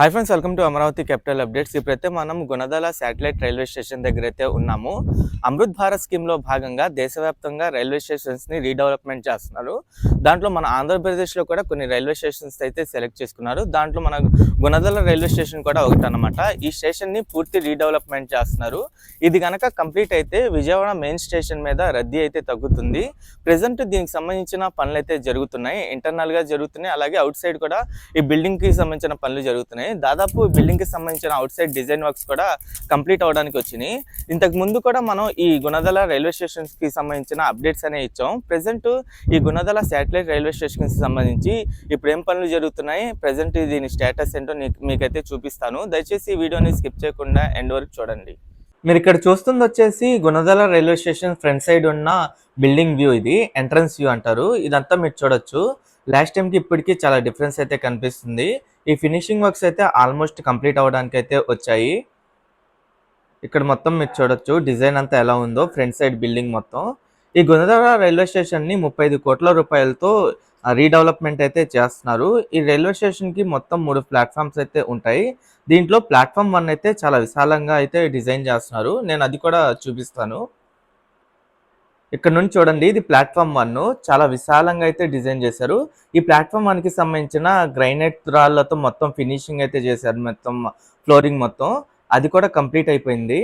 Hi friends welcome to Amaravati capital updates ఇప్పుడైతే మనం Gunadala satellite railway station దగ్గర అయితే ఉన్నాము. అమృత్ భారత్ స్కీమ్లో భాగంగా దేశవ్యాప్తంగా రైల్వే స్టేషన్స్ని రీడెవలప్మెంట్ చేస్తున్నారు. దాంట్లో మన ఆంధ్రప్రదేశ్లో కూడా కొన్ని రైల్వే స్టేషన్స్ అయితే సెలెక్ట్ చేసుకున్నారు. దాంట్లో మన గుణదల రైల్వే స్టేషన్ కూడా ఒకటి అనమాట ఈ స్టేషన్ని పూర్తి రీడెవలప్మెంట్ చేస్తున్నారు. ఇది కనుక కంప్లీట్ అయితే విజయవాడ మెయిన్ స్టేషన్ మీద రద్దీ అయితే తగ్గుతుంది. ప్రజెంట్ దీనికి సంబంధించిన పనులు అయితే జరుగుతున్నాయి ఇంటర్నల్గా జరుగుతున్నాయి. అలాగే అవుట్ సైడ్ కూడా ఈ బిల్డింగ్కి సంబంధించిన పనులు జరుగుతున్నాయి. దాదాపు బిల్డింగ్ బిల్డింగ్కి సంబంధించిన అవుట్ సైడ్ డిజైన్ వర్క్స్ కూడా కంప్లీట్ అవడానికి వచ్చినాయి. ఇంతకు ముందు కూడా మనం ఈ గుణదల రైల్వే స్టేషన్స్కి సంబంధించిన అప్డేట్స్ అనేవి ఇచ్చాం. ప్రజెంట్ ఈ గుణదల శాటిలైట్ రైల్వే స్టేషన్కి సంబంధించి ఇప్పుడు ఏం పనులు జరుగుతున్నాయి? ప్రజెంట్ దీని స్టేటస్ ఏంటో మీకైతే చూపిస్తాను. దయచేసి వీడియోని స్కిప్ చేయకుండా ఎండ్ వరకు చూడండి. మీరు ఇక్కడ చూస్తుంది వచ్చేసి Gunadala railway station front side ఉన్న బిల్డింగ్ వ్యూ ఇది ఎంట్రన్స్ వ్యూ అంటారు. ఇదంతా మీరు చూడొచ్చు. లాస్ట్ టైంకి ఇప్పటికి చాలా డిఫరెన్స్ అయితే కనిపిస్తుంది. ఈ ఫినిషింగ్ వర్క్స్ అయితే ఆల్మోస్ట్ కంప్లీట్ అవ్వడానికి అయితే వచ్చాయి. ఇక్కడ మొత్తం మీరు చూడొచ్చు డిజైన్ అంతా ఎలా ఉందో ఫ్రంట్ సైడ్ బిల్డింగ్ మొత్తం. ఈ గుణదల రైల్వే స్టేషన్ని ముప్పై ఐదు కోట్ల రూపాయలతో రీడెవలప్మెంట్ అయితే చేస్తున్నారు. ఈ రైల్వే స్టేషన్కి మొత్తం మూడు ప్లాట్ఫామ్స్ అయితే ఉంటాయి. దీంట్లో ప్లాట్ఫామ్ వన్ అయితే చాలా విశాలంగా అయితే డిజైన్ చేస్తున్నారు. నేను అది కూడా చూపిస్తాను. ఇక్కడ నుంచి చూడండి ఇది ప్లాట్ఫామ్ వన్. చాలా విశాలంగా అయితే డిజైన్ చేశారు. ఈ ప్లాట్ఫామ్ వన్కి సంబంధించిన గ్రైనైట్ రాళ్ళతో మొత్తం ఫినిషింగ్ అయితే చేశారు మొత్తం ఫ్లోరింగ్ మొత్తం. అది కూడా కంప్లీట్ అయిపోయింది.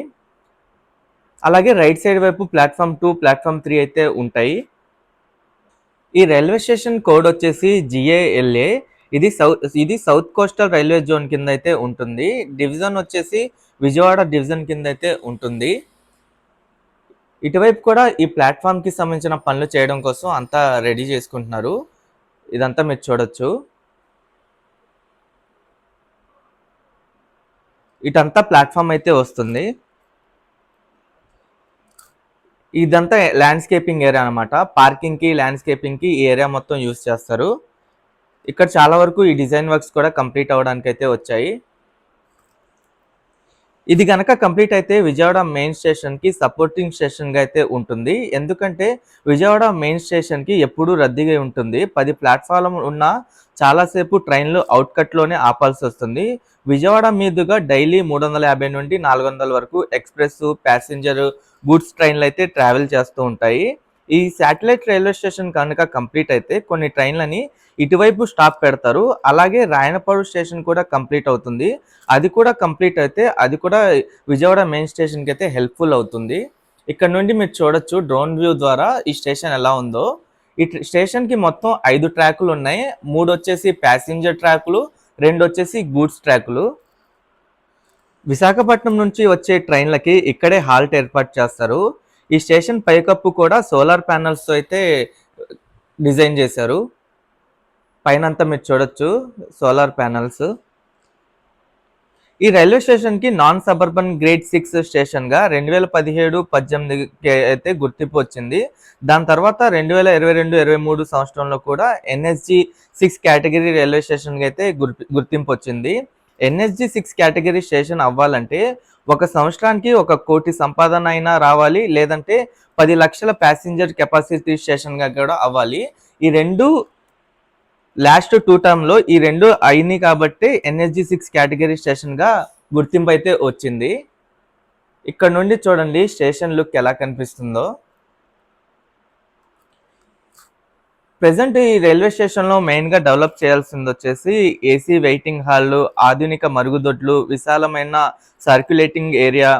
అలాగే రైట్ సైడ్ వైపు ప్లాట్ఫామ్ టూ ప్లాట్ఫామ్ త్రీ అయితే ఉంటాయి. ఈ రైల్వే స్టేషన్ కోడ్ వచ్చేసి జిఏఎల్ఏ. ఇది సౌత్ ఇది సౌత్ కోస్టల్ రైల్వే జోన్ కింద అయితే ఉంటుంది. డివిజన్ వచ్చేసి విజయవాడ డివిజన్ కింద అయితే ఉంటుంది. ఇటువైపు కూడా ఈ ప్లాట్ఫామ్కి సంబంధించిన పనులు చేయడం కోసం అంతా రెడీ చేసుకుంటున్నారు. ఇదంతా మీరు చూడొచ్చు. ఇటంతా ప్లాట్ఫామ్ అయితే వస్తుంది. ఇదంతా ల్యాండ్స్కేపింగ్ ఏరియా అనమాట పార్కింగ్కి ల్యాండ్స్కేపింగ్కి ఈ ఏరియా మొత్తం యూస్ చేస్తారు. ఇక్కడ చాలా వరకు ఈ డిజైన్ వర్క్స్ కూడా కంప్లీట్ అవ్వడానికి అయితే వచ్చాయి. ఇది కనుక కంప్లీట్ అయితే విజయవాడ మెయిన్ స్టేషన్కి సపోర్టింగ్ స్టేషన్గా అయితే ఉంటుంది. ఎందుకంటే విజయవాడ మెయిన్ స్టేషన్కి ఎప్పుడూ రద్దీగా ఉంటుంది. పది ప్లాట్ఫారం ఉన్న చాలాసేపు ట్రైన్లు అవుట్కట్లోనే ఆపాల్సి వస్తుంది. విజయవాడ మీదుగా డైలీ మూడు వందల యాభై నుండి నాలుగు వందల వరకు ఎక్స్ప్రెస్ ప్యాసింజర్ గూడ్స్ ట్రైన్లు అయితే ట్రావెల్ చేస్తూ ఉంటాయి. ఈ శాటిలైట్ రైల్వే స్టేషన్ కనుక కంప్లీట్ అయితే కొన్ని ట్రైన్లని ఇటువైపు స్టాప్ పెడతారు. అలాగే రాయనపాడు స్టేషన్ కూడా కంప్లీట్ అవుతుంది. అది కూడా కంప్లీట్ అయితే అది కూడా విజయవాడ మెయిన్ స్టేషన్కి అయితే హెల్ప్ఫుల్ అవుతుంది. ఇక్కడ నుండి మీరు చూడొచ్చు డ్రోన్ వ్యూ ద్వారా ఈ స్టేషన్ ఎలా ఉందో. ఈ స్టేషన్కి మొత్తం ఐదు ట్రాకులు ఉన్నాయి. మూడు వచ్చేసి ప్యాసింజర్ ట్రాకులు రెండు వచ్చేసి గూడ్స్ ట్రాకులు విశాఖపట్నం నుంచి వచ్చే ట్రైన్లకి ఇక్కడే హాల్ట్ ఏర్పాటు చేస్తారు. ఈ స్టేషన్ పైకప్పు కూడా సోలార్ ప్యానల్స్తో అయితే డిజైన్ చేశారు. పైన అంతా మీరు చూడొచ్చు సోలార్ ప్యానల్స్. ఈ రైల్వే స్టేషన్కి నాన్ సబర్బన్ గ్రేడ్ సిక్స్ స్టేషన్గా రెండు వేల పదిహేడు పద్దెనిమిదికి అయితే గుర్తింపు వచ్చింది. దాని తర్వాత రెండు వేల ఇరవై రెండు ఇరవై మూడు సంవత్సరంలో కూడా ఎన్ఎస్జి సిక్స్ కేటగిరీ రైల్వే స్టేషన్కి అయితే గుర్తింపు వచ్చింది. ఎన్ఎస్జి సిక్స్ కేటగిరీ స్టేషన్ అవ్వాలంటే ఒక సంవత్సరానికి ఒక కోటి సంపాదన అయినా రావాలి లేదంటే పది లక్షల ప్యాసింజర్ కెపాసిటీ స్టేషన్గా కూడా అవ్వాలి. ఈ రెండు లాస్ట్ టూ టర్మ్లో ఈ రెండు అయినాయి కాబట్టి ఎన్ఎస్జి సిక్స్ కేటగిరీ స్టేషన్గా గుర్తింపు అయితే వచ్చింది. ఇక్కడ నుండి చూడండి స్టేషన్ లుక్ ఎలా కనిపిస్తుందో. ప్రజెంట్ ఈ రైల్వే స్టేషన్లో మెయిన్గా డెవలప్ చేయాల్సింది వచ్చేసి ఏసీ వెయిటింగ్ హాళ్ళు ఆధునిక మరుగుదొడ్లు విశాలమైన సర్క్యులేటింగ్ ఏరియా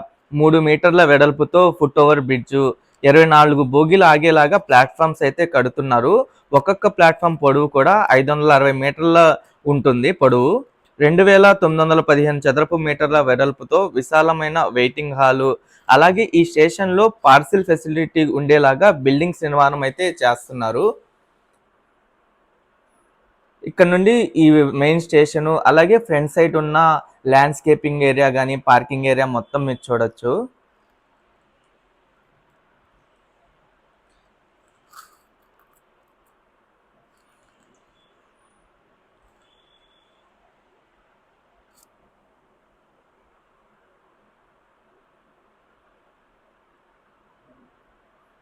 మూడు మీటర్ల వెడల్పుతో ఫుట్ ఓవర్ బ్రిడ్జ్ ఇరవై నాలుగు బోగీలు ఆగేలాగా ప్లాట్ఫామ్స్ అయితే కడుతున్నారు. ఒక్కొక్క ప్లాట్ఫామ్ పొడవు కూడా ఐదు వందల అరవై మీటర్ల ఉంటుంది పొడవు. రెండు వేల తొమ్మిది వందల పదిహేను చదరపు మీటర్ల వెడల్పుతో విశాలమైన వెయిటింగ్ హాలు అలాగే ఈ స్టేషన్లో పార్సిల్ ఫెసిలిటీ ఉండేలాగా బిల్డింగ్స్ నిర్మాణం అయితే చేస్తున్నారు. ఇక్కడ నుండి ఈ మెయిన్ స్టేషన్ అలాగే ఫ్రంట్ సైడ్ ఉన్న ల్యాండ్స్కేపింగ్ ఏరియా కానీ పార్కింగ్ ఏరియా మొత్తం మీరు చూడొచ్చు.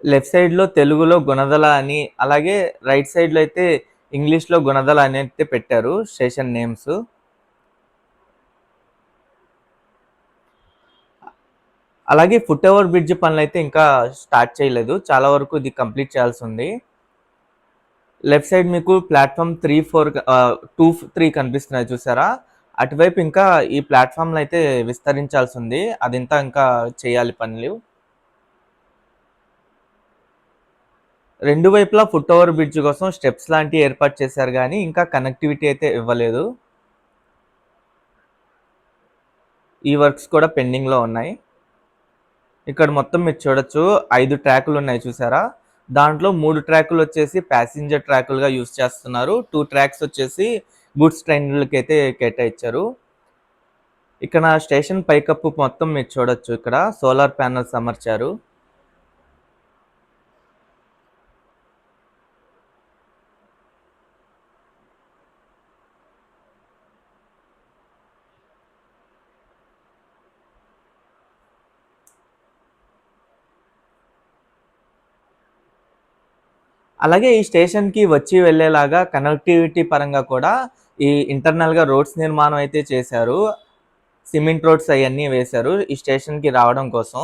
లెఫ్ట్ సైడ్లో తెలుగులో గుణదల అని అలాగే రైట్ సైడ్లో అయితే ఇంగ్లీష్లో గుణదలు అనేది పెట్టారు. స్టేషన్ నేమ్స్ అలాగే ఫుట్ ఓవర్ బ్రిడ్జ్ పనులు అయితే ఇంకా స్టార్ట్ చేయలేదు. చాలా వరకు ఇది కంప్లీట్ చేయాల్సి ఉంది. లెఫ్ట్ సైడ్ మీకు platform three four two three కనిపిస్తున్నాయి చూసారా? అటువైపు ఇంకా ఈ ప్లాట్ఫామ్లు అయితే విస్తరించాల్సి ఉంది. అదింతా ఇంకా చేయాలి పనులు. రెండు వైపులా ఫుట్ ఓవర్ బ్రిడ్జ్ కోసం స్టెప్స్ లాంటివి ఏర్పాటు చేశారు కానీ ఇంకా కనెక్టివిటీ అయితే ఇవ్వలేదు. ఈ వర్క్స్ కూడా పెండింగ్లో ఉన్నాయి. ఇక్కడ మొత్తం మీరు చూడొచ్చు ఐదు ట్రాకులు ఉన్నాయి చూసారా? దాంట్లో మూడు ట్రాకులు వచ్చేసి ప్యాసింజర్ ట్రాకులుగా యూస్ చేస్తున్నారు. టూ ట్రాక్స్ వచ్చేసి గూడ్స్ ట్రైన్లకి అయితే కేటాయించారు. ఇక్కడ స్టేషన్ పైకప్పు మొత్తం మీరు చూడొచ్చు. ఇక్కడ సోలార్ ప్యానల్స్ అమర్చారు. అలాగే ఈ స్టేషన్కి వచ్చి వెళ్ళేలాగా కనెక్టివిటీ పరంగా కూడా ఈ ఇంటర్నల్గా రోడ్స్ నిర్మాణం అయితే చేశారు. సిమెంట్ రోడ్స్ అవన్నీ వేశారు ఈ స్టేషన్కి రావడం కోసం.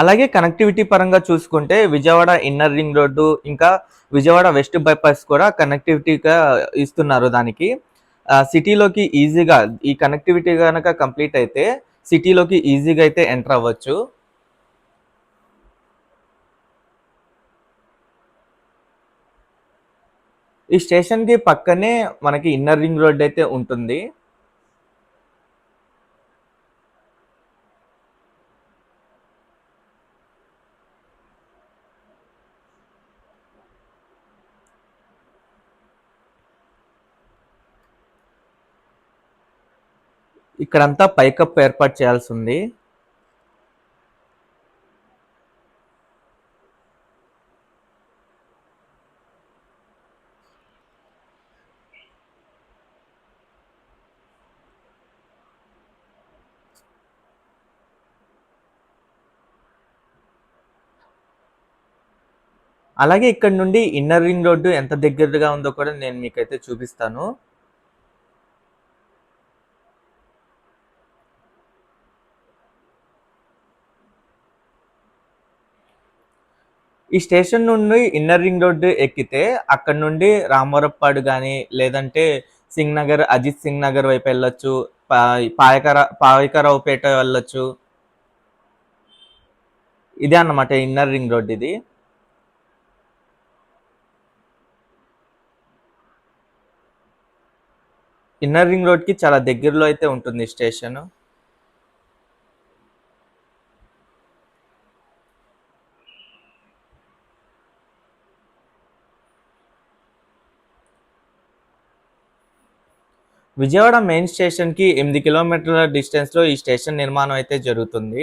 అలాగే కనెక్టివిటీ పరంగా చూసుకుంటే విజయవాడ ఇన్నర్ రింగ్ రోడ్డు ఇంకా విజయవాడ వెస్ట్ బైపాస్ కూడా కనెక్టివిటీగా ఇస్తున్నారు దానికి. సిటీలోకి ఈజీగా ఈ కనెక్టివిటీ కనుక కంప్లీట్ అయితే సిటీలోకి ఈజీగా అయితే ఎంటర్ అవ్వచ్చు. ఈ స్టేషన్కి పక్కనే మనకి ఇన్నర్ రింగ్ రోడ్ అయితే ఉంటుంది. ఇక్కడంతా పైకప్పు ఏర్పాటు చేయాల్సి ఉంది. అలాగే ఇక్కడ నుండి ఇన్నర్ రింగ్ రోడ్డు ఎంత దగ్గరగా ఉందో కూడా నేను మీకైతే చూపిస్తాను. ఈ స్టేషన్ నుండి ఇన్నర్ రింగ్ రోడ్డు ఎక్కితే అక్కడ నుండి రామవరప్పాడు కానీ లేదంటే సింగ్ నగర్ అజిత్ సింగ్ నగర్ వైపు వెళ్ళొచ్చు పాయకర పాయకరావుపేట వెళ్ళొచ్చు. ఇదే అన్నమాట ఇన్నర్ రింగ్ రోడ్ ఇది. ఇన్నర్ రింగ్ రోడ్కి చాలా దగ్గరలో అయితే ఉంటుంది స్టేషన్. విజయవాడ మెయిన్ స్టేషన్కి ఎనిమిది కిలోమీటర్ల డిస్టెన్స్లో ఈ స్టేషన్ నిర్మాణం అయితే జరుగుతుంది.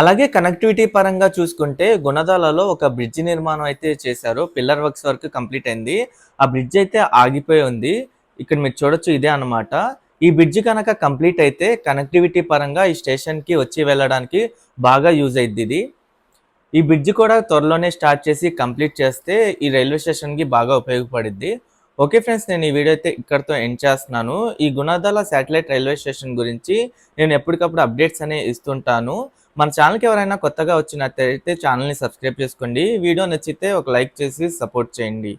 అలాగే కనెక్టివిటీ పరంగా చూసుకుంటే గుణదాలలో ఒక బ్రిడ్జ్ నిర్మాణం అయితే చేశారు. పిల్లర్ వర్క్స్ వర్క్ కంప్లీట్ అయింది. ఆ బ్రిడ్జ్ అయితే ఆగిపోయి ఉంది. ఇక్కడ మీరు చూడొచ్చు ఇదే అనమాట ఈ బ్రిడ్జ్ కనుక కంప్లీట్ అయితే కనెక్టివిటీ పరంగా ఈ స్టేషన్కి వచ్చి వెళ్ళడానికి బాగా యూజ్ అయింది ఇది. ఈ బ్రిడ్జ్ కూడా త్వరలోనే స్టార్ట్ చేసి కంప్లీట్ చేస్తే ఈ రైల్వే స్టేషన్కి బాగా ఉపయోగపడుద్ది. ఓకే ఫ్రెండ్స్ నేను ఈ వీడియో అయితే ఇక్కడితో ఎండ్ చేస్తున్నాను. ఈ గుణదల శాటిలైట్ రైల్వే స్టేషన్ గురించి నేను ఎప్పటికప్పుడు అప్డేట్స్ అనేవి ఇస్తుంటాను. మన ఛానల్కి ఎవరైనా కొత్తగా వచ్చినట్టయితే ఛానల్ని సబ్స్క్రైబ్ చేసుకోండి. వీడియో నచ్చితే ఒక లైక్ చేసి సపోర్ట్ చేయండి.